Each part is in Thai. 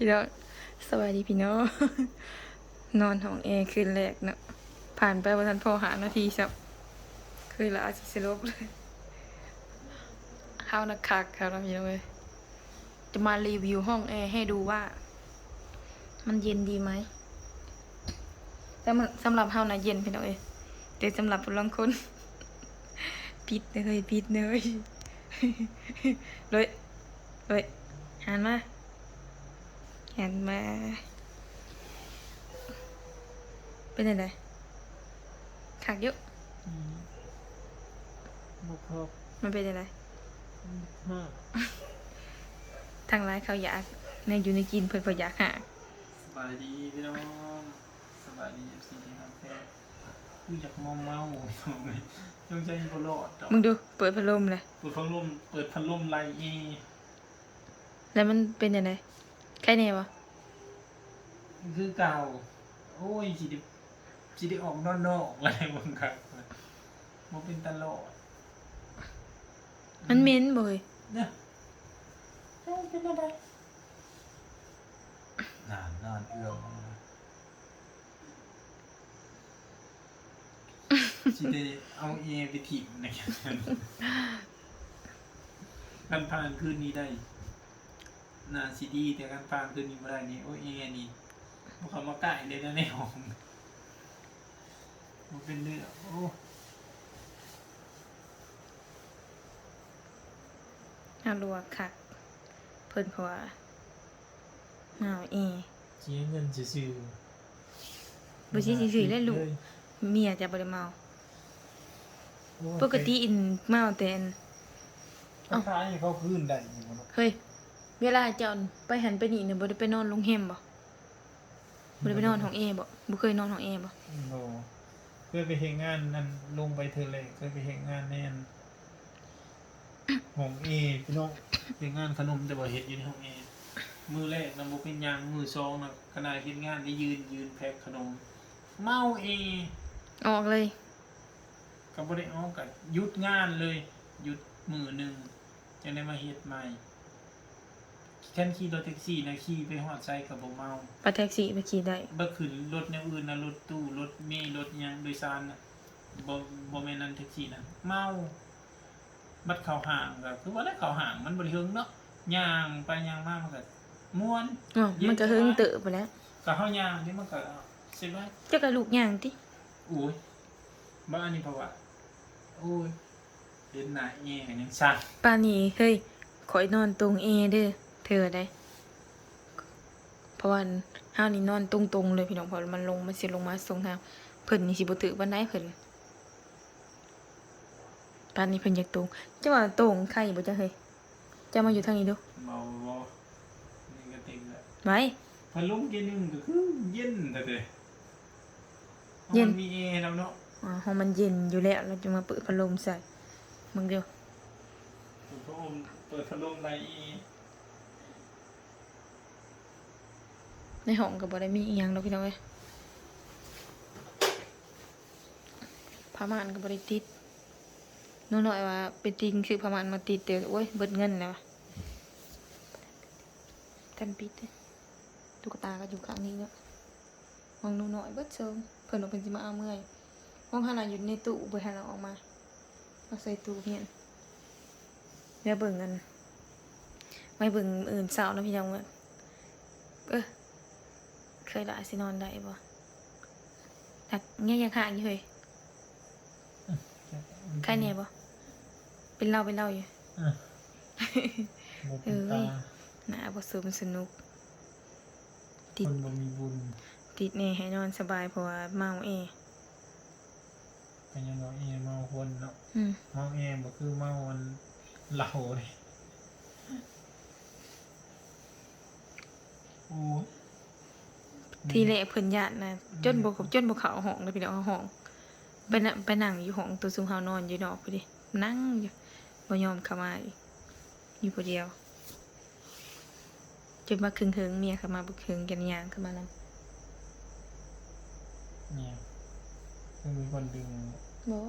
พี่น้องสวัสดีพี่น้องนอนห้องแอร์คืนแรกเนาะผ่านไปวันทันพอหานาทีสับคือละอาจิสลบเลยข้าวนักคักครับพี่น้องเลยจะมารีวิวห้องแอร์ให้ดูว่า มันเย็นดีไหมแต่มันสำหรับเฮานะเย็นพี่น้องเอ้ยแต่สำหรับผู้ลางคนปิดเลยปิดเลยเลยเลยหันมา หันมา เป็นยังไงขากเยอะบุกครบมันเป็นยังไงห้าทางร้านเขาอยากในอยู่ในกินเพื่อนเขาอยากหาสบายดีพี่น้องสบายดีเอฟซีที่ทำแท้กูอยากเมาเมายังใจบรอดดอกมึงดูเปิดพัดลมเลยเปิดพัดลมเปิดพัดลมไล่เอแล้วมันเป็นยังไง ใครเนี่ยวะคือเก่า โอ้ยจีดิจีดิออกนอกนอกอะไรบ้างครับมันเป็นตลอดมันเหม็นบ่เยเนี่ยเอ้าเป็นอะไรนานนานเอื้อมมาจีดิเอาเอไปถิ่มนะครับกันผ่านคืนนี้ได้ นาซีดีแต่กันผ่านคืนนี้ไม่ได้นี่โอ้ยเอนี่พวกเขามาใกล้เลยนะในห้องมันเป็นเรื่องโอ้เอาลวกค่ะเพิ่นเพราะว่าหนาวเอเจียเงินซื่อบ่สิซื่อๆเลยลูกเมียจะบ่ได้เมาปกติอินเมาแต่อันเอ้าท้ายเขาคืนได้อยู่บ่เนาะเฮ้ย เวลาเจ้าไปหันไปนี่เนี่ยบ่ได้ไปนอนโรงแรมบ่บ่ได้ไปนอนห้องเอบ่บ่เคยนอนห้องเอบ่โนเคยไปเฮ็ดงานนั่นลงไปเธอเลยเคยไปเฮ็ดงานแน่นห้องเอพี่น้องเฮ็ดงานขนมแต่ว่าเฮ็ดอยู่ในห้องเอมือแรกนำบ่เป็นหยังมือสองน่ะขณะเฮ็ดงานได้ยืนยืนแพ็คขนม เมาเอออกเลยก็บ่ได้ออกก็หยุดงานเลยหยุดมือหนึงจังได้มาเฮ็ดใหม่ คันขี่รถแท็กซี่นะขี่ไปฮอดไซก็บ่เมาไปแท็กซี่ไปขี่ได้บ่ขึ้นรถแนวอื่นนะรถตู้รถเมล์รถหยังโดยสารน่ะบ่บ่แม่นนั่นแท็กซี่นะเมาบัดเข้าห้างก็คือว่าได้เข้าห้างมันบ่ได้ถึงเนาะย่างไปย่างมามันก็ม่วนอ๋อมันก็เฮิงเตอะไปแล้วก็เฮาย่างที่มันก็สิว่าเจ้าก็ลูกย่างติโอ้ยบ่อันนี้เพราะว่าโอ้ยเห็นหน้าแย่ยังซักป่านนี้เฮ้ยขอยนอนตรงเอเด้อ เธอได้เพราะว่าห้านี่นอนตรงๆเลยพี่น้องเพอมันลงมันสิลงมาส่งทางเพิ่นนี่สิบ่ถือบันไดเพิ่นป่านนี้เพิ่นอยากตรงเจ้าว่าตรงใครบ่จ้ะเฮ้ยเจ้ามาอยู่ทางนี้ดูเมาบ่นี่ก็เต็มแล้วไว้พัดลมเย็นนึงก็คือเย็นแต่เด้เย็นมันมีแอร์แล้วเนาะอ๋อห้องมันเย็นอยู่แล้วเราจะมาเปิดพัดลมใส่มึงเดียวพระองค์เปิดพัดลมไรอี ในห้องก็บ่ได้มีอีหยังดอกพี่น้องเอ้ยผ้าม่านก็บ่ได้ติดน้น้อยว่าเป็นติงคือผ้าม่านมาติดเด้อโอ้ยเบิดเงินแล้วอะทันปิดตุ๊กตาก็อยู่ข้างนี้เนาะมองหนูน้อยเบิดเชิงเพิ่นว่าเพิ่นสิมาเอาเมื่อยห้องขนาดอยู่ในตู้บ่ทันเอาออกมาเอาใส่ตู้เพียนเดี๋ยวเบิ่งกันไม่เบิ่งอื่นเช้านะพี่น้องเว้ยเออ เคยละสินอนได้บ่แต่เนี่ยยังห่างอยู่เฮ้ยใครเนี่ยบ่เป็นเราเป็นเราอยู่บ่เป็นเอ้ตายน่าบ่สูมันสนุก ติคดนบ่มีบุญ ติดเนี่ยให้นอนสบายเพราะว่าเมาเอก็ยังเอาแอร์เมาคนเนาะอืมเมาแอร์บ่คือเมาอันเหล้าเลยโอ้ย ทีแรกเพิ่นญาตินะจนบ่จนบ่เข้าห้องเลยพี่น้องเอาห้องไปนั่งไปนั่งอยู่ห้องตัวซุมเฮานอนอยู่นอกพอดีนั่งอยู่บ่ยอมเข้ามาอีกอยู่ผู้เดียวจนมาครึ่งเฮิงเมียเข้ามาบ่ครึ่งกันย่างเข้ามานำเนี่ยคือมีคนดึงบ่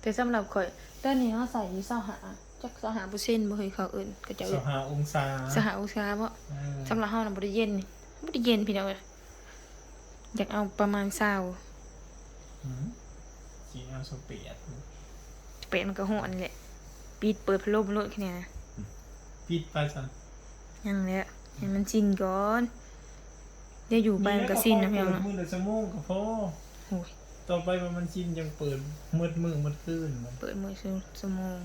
แต่สำหรับข่อยตอนนี้เราใส่อยู่เศร้าหา จักสหาเปอร์เซ็นต์บ่เคยเขาเอิ้นก็จะสเอิ้นหาองศาสหาอุตสาหบ่เออสำหรับเฮาน่ะบ่ได้เย็นนี่บ่ได้เย็นพี่น้องเอ้ยอยากเอาประมาณ20หืมสีเอาสเปียดเป็ดมันก็ฮ้อนนี่แหละปิดเปิดพัดลมโลดแค่นี้นะปิดไปซะยังแหละให้มันสิ้นก่อนเดี๋ยวอยู่ไปมันก็สิ้นนะพี่น้องเปิดเนาะ มือละชั่วโมงก็พอโอ้ย ต่อไปว่ามันชินยังเปิดมืดมือมืดคืนมันเปิดมือซื้อสมอง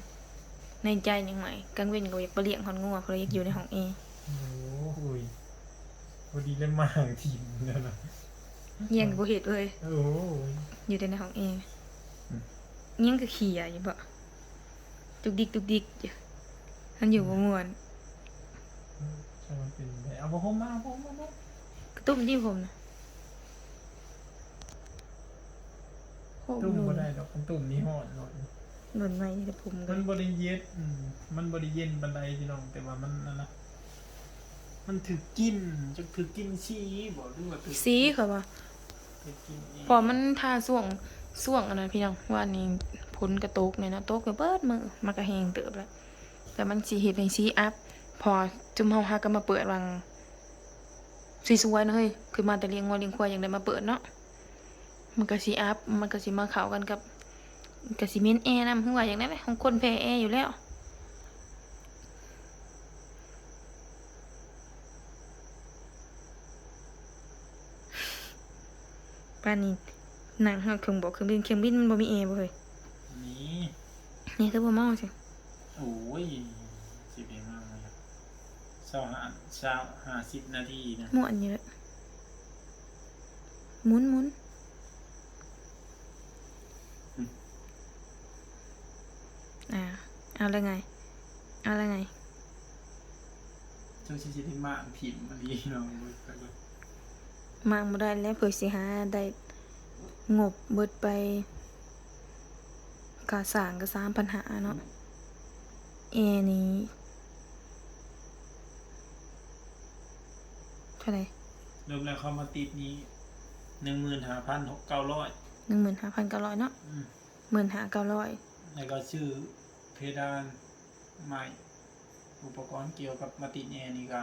ในใจยังไงกลางเว้นก็อยากไปเลี้ยงหอนงัวเพราะอยากอยู่ในห้องเอโอ้โหยพอดีเล่นมาห่างทีมแล้วนะเยี่ยงก็เห็ดเลยโอ้โหยอยู่แต่ในห้องเออืมเยี่ยงก็ขี่อะอยู่บ่ตุกดิกตุกดิกอยู่มันอยู่บ่ม่วนจะมันเป็นไงเอาพอมมาเอาพอมมาเนาะกระตุ้มที่ผมนะโอ้ตุ่มหนุก็นได้ดอกมันตุ่มนี้หอดหน่อย หนุนไว้แต่ผมก็มันบริเย็นอืมมันบริเย็นบันไดพี่น้องแต่ว่ามันนั่นนะมันถือกินจะถือกินชีบอกด้วยว่าถือสีค่ะว่าถือกินเองพอมันทาส่วงส่วงอันนั้นพี่น้องว่าอันนี้ผลกระตกเนี่ยนะตกก็เบิดมือมันก็แหงเติบแล้วแต่มันสิเฮ็ดให้สีอัพ พอจุ่มเฮาหาก็มาเปิดวังสีสวยๆนะเฮ้ยคือมาแต่เลี้ยงวัวเลี้ยงควายอย่างได้มาเปิดเนาะมันก็สิอัพมันก็สิมาเข้ากันกับ ก็สิเมนแอร์นำคือว่าอย่างนั้นแหละของคนแพ้แอร์อยู่แล้วป้านนี้หนังเฮาเครื่องบอกเครื่องบินเครื่องบินมันบ่มีแอร์บ่เฮ้ยนี่นี่คือบ่เมาสิโอ้ยสิบเองมากเลยครับเช้าห้าเช้าห้าสิบนาทีนะม่วนอยู่เลยหมุนหมุนอ่า เอาแล้วไง เอาแล้วไง เจ้าชิชิได้มากผิดมาดีน้องเว้ยไปเลยมางบ่ได้แล้วเผื่อสิหาได้งบเบิดไปกาสร้างก็3,000หาเนาะแอร์นี่เท่าไหร่เริ่มแล้วเขามาติดนี้หนึ่งหมื่นห้าพันเก้าร้อย15,900เนาะ15,900แล้วก็ชื่อ เพดานใหม่ อุปกรณ์เกี่ยวกับมาติดแอร์นี่ก็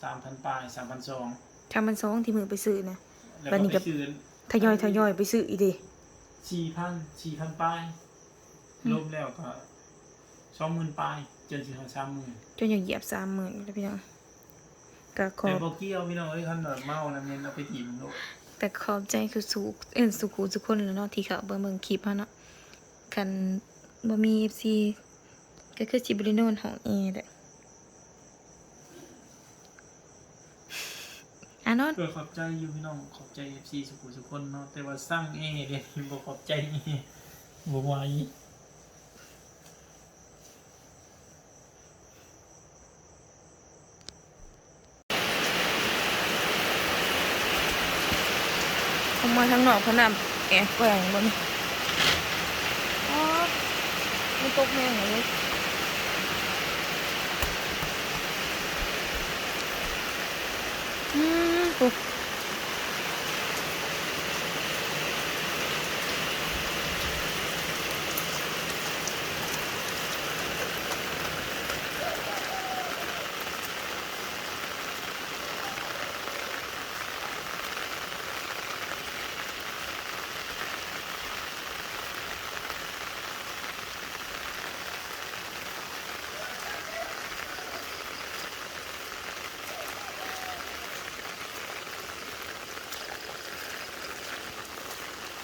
สามพันปลายสามพันสองถ้ามันซองที่มือไปซื้อนะแล้วบัดนี้ก็ก็ไปซื้อทยอยทยอยไปซื้ออีกดิสี่พันสี่พันปลายรวมแล้วก็สองหมื่นปลายจนถึงสามหมื่นจนอยากเหยียบสามหมื่นแล้วพี่น้องก็ขอแต่บบอกเกี่ยวพี่น้องเอ้ยคันแบบเมาแล้วเนี่ยเอาไปจีบมันโลกแต่ขอบใจคือสูเอ็นสุขูสุกคนแล้วเนาะที่เขาเบิ่งเบิ่งคลิปเฮาเนาะคัน บ่มี FC ก็คือสิบ่ได้นอนห้องแอร์เด้ออะนอนเพื่อขอบใจอยู่พี่น้องขอบใจเอฟซีสุขุสุขคนเนาะแต่ว่าสร้างเอเดี๋ยวบอกขอบใจเอบอกไหวผมมาทางนอกเพราะน้ำแอร์แกว่งบ่มีอ๋อมัน ตกแห้งเลยอืม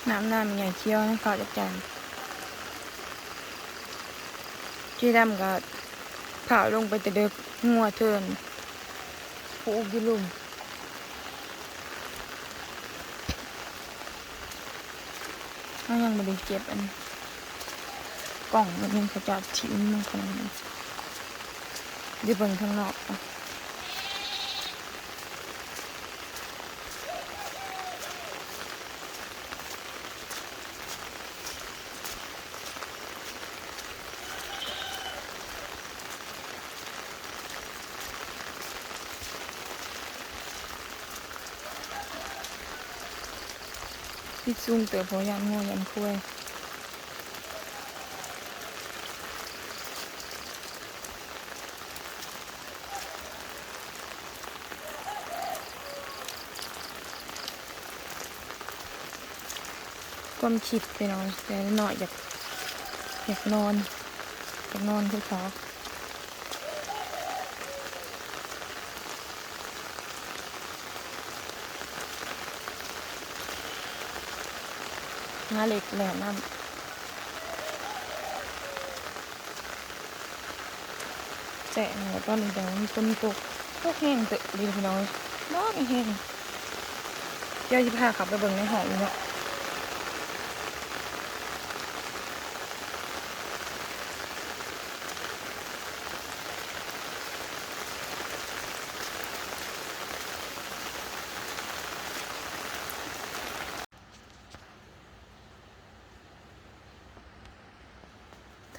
ปุ๊บน้ำน้ำใหญ่เคี้ยวนะเขาจัดจานจีดำก็เผาลงไปแต่เด็กงัวเทินผูกอยูลุมเขายังไม่ได้เก็บอัน กล่องมันยังเขาจับทิ้งมันขนาดนั้นเดี๋ยวเบิ่งข้างนอกอะ พิษซุ่มเติบพอยำงัวยำคุ้ยก้มคิดไปนอนแต่หน่อยอยากอยากนอนอยากนอนคุอเขา งาเหล็กแหลมน้ำแจะหัวตอนนี้ยังมีคนตกตกแห้งตึกดีพี่น้องน้องแห้งเดี๋ยวจะพาขับไปเบิ่งในห้องเนาะ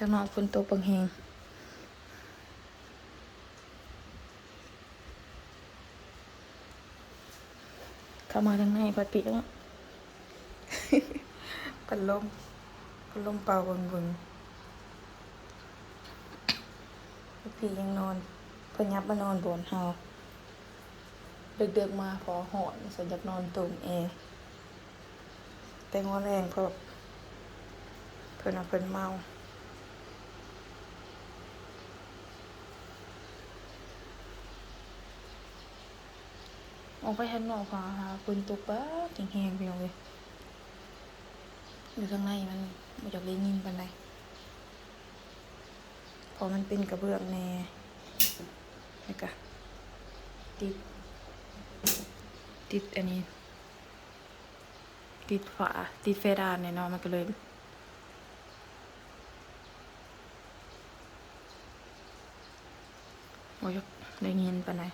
างนอกฝนตกบางแหงเข้ามาทางในปัดปิดแล้วปัดลมปัดลมเป่าบนบนปัดปียังนอนเพยับมานอนบนเฮาเด็กๆมาพอหอนสันจากนอนตุ่มเองแต่งอแรงเพราะเพิ่นเอาเพิ่นเมา ออกไปข้างนอกค่ะหาปืนตกบ้าแห้งๆไปเลยอยู่ข้างในมันม่อยากได้ยินปันใดเพอมันเป็นกระเบื้องแน่แล้วก็ติด ติดอันนี้ ติดฝาติดเฟดานเนี่ยเนาะมันก็เลยโอ้ยได้ยินปันใด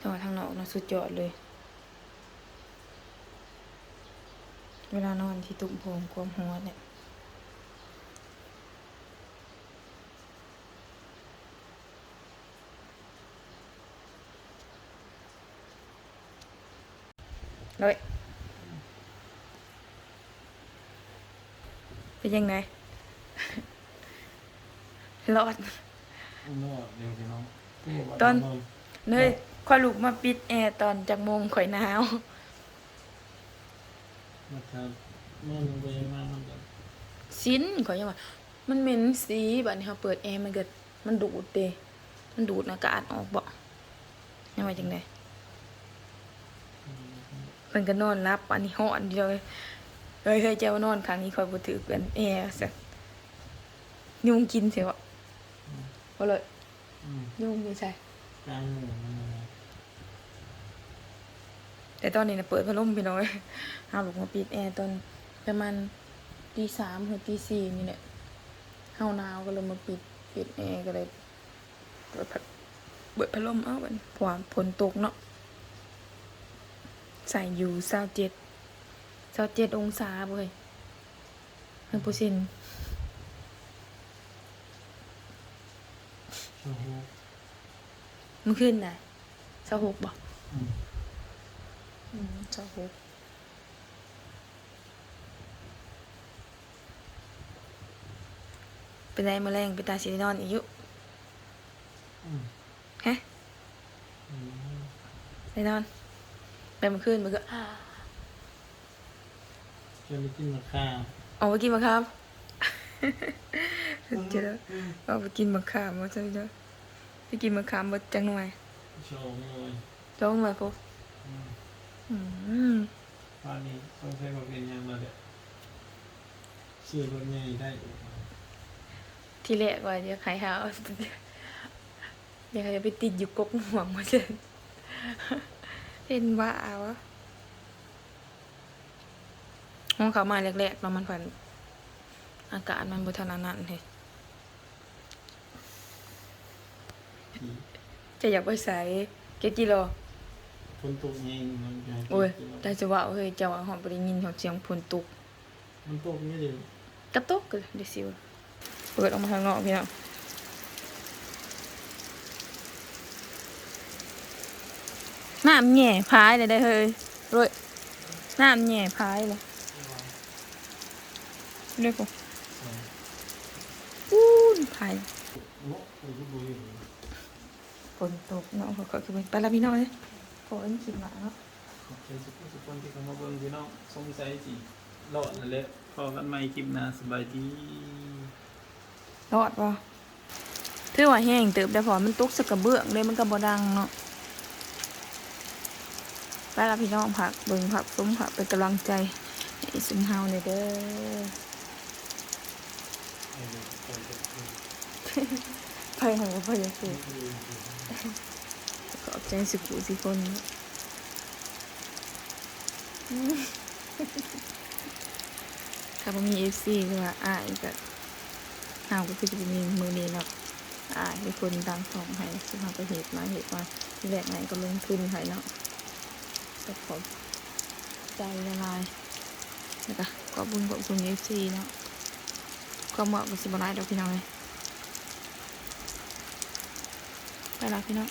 แต่ว่าทางนอกนะสุดยอดเลย เวลานอนที่ตุ้มโพงความหัวเนี่ยเลยเป็นยังไงรอดนอกเดี๋ยวพี่น้องตอนเนย ค่อยลุกมาปิดแอร์ตอนจากโมงข่อยหนาว มาทำเมื่อมันไปมามันก็สิ้นข่อยยังว่ามันเหม็นสีบัดนี้เขาเปิดแอร์มันเกิดมันดูดเดมันดูดอากาศออกบ่ยังไงจังไดมันก็นอนรับอันนี้ฮ้อนเดียวเลยเอ้ยเคยเจ้านอนครั้งนี้ข่อยบ่ถือกันแอร์ซะยุงกินเสียวะบ่เลยอืมยุงอยู่ใช่ กลางหมู่มันอะไร แต่ตอนนี้นะเปิดพัดลมพี่น้อยเอาลูกมาปิดแอร์ตอนประมาณตีสามหรือตีสี่นี่แหละเฮาหนาวก็เลยมาปิดปิดแอร์ก็เลยเปิดพัดเปิดพัดลมเอาบัดนี้เพราะว่าฝนตกเนาะใส่อยู่เศร้าเจ็ดเศร้าเจ็ดองศาเว้ยหนึ่งเปอร์เซ็นต์โอ้โหมันขึ้นไหนเศร้าหกบอก อืมอืมเศร้าหกเป็นไรมาแรงเป็นตาสีนอนอีกอยุอืมฮะอืมไปนอนไปเมื่อคืนมันก็จะไปกินมะข้าวออกไปกินมะขามเจอแล้วออกไปกินมะขามมาใช่ไหมไปกินมะขามบดจังหน่อยโชว์เลยจ้องหน่อยพวกอืมอืม ตอนนี้ต้องใช้ความเป็นยังมาเดี๋ยวชื่อรถใหญ่ได้อีกที่แรกว่าจะขายหาเดี๋ยวเขาจะไปติดอยู่กกห่วงมาเจนเป็นบ้าวะห้องเขามาแรกๆเรามันฝันอากาศมันบุทนานั่นเลยที่จะอยากไปใส่เกบกิโล คนตกเองมันจะโอ้ยแต่จะว่าเฮ้ยเจ้าว่าหอมไปได้ยินของเสียงฝนตกมันตกไม่เดียวกระตกเลยเดี๋ยวสิวะเปิดออกมาข้างนอกพี่น้องน้ำแหน่พายเลยได้เฮ้ยรวยน้ำแหน่พายเลยเรียกผมอู้นพายฝนตกเนาะขอขอคือไปแล้วพี่น้องเลย ขอเอ็นคิดมาเนาะขอบคุณทุกคนที่เข้ามาเบิ่งพี่น้องสงสัยสิรอดนั่นแหละพอกันใหม่คลิปหน้าสบายดีรอดปะถือว่าแห้งเติบได้พอมันตกสกกระเบื้องเลยมันก็บ่ดังเนาะไปละพี่น้องผักเบิ่งผักซุ้มผักเป็นกำลังใจให้ซุ้มเฮาเนี่ยเด้อไปหาไปยังสิ ขอบใจสุขุสิคนเนาะอืมถ้าบ่มีเอฟซีคือว่าอ้ายก็เฮาก็คือจะมีมือนี้เนาะอ้ายเป็นคนดังสองให้สุภาพไปเหตุมาเหตุมาที่แรกไหนก็ลงทุนให้เนาะก็ขอบใจละลายแล้วก็ขอบคุญขอบคุณเอฟซีเนาะความเหมาะกับสิบหลายดอกพี่น้องเลยไปละพี่น้อง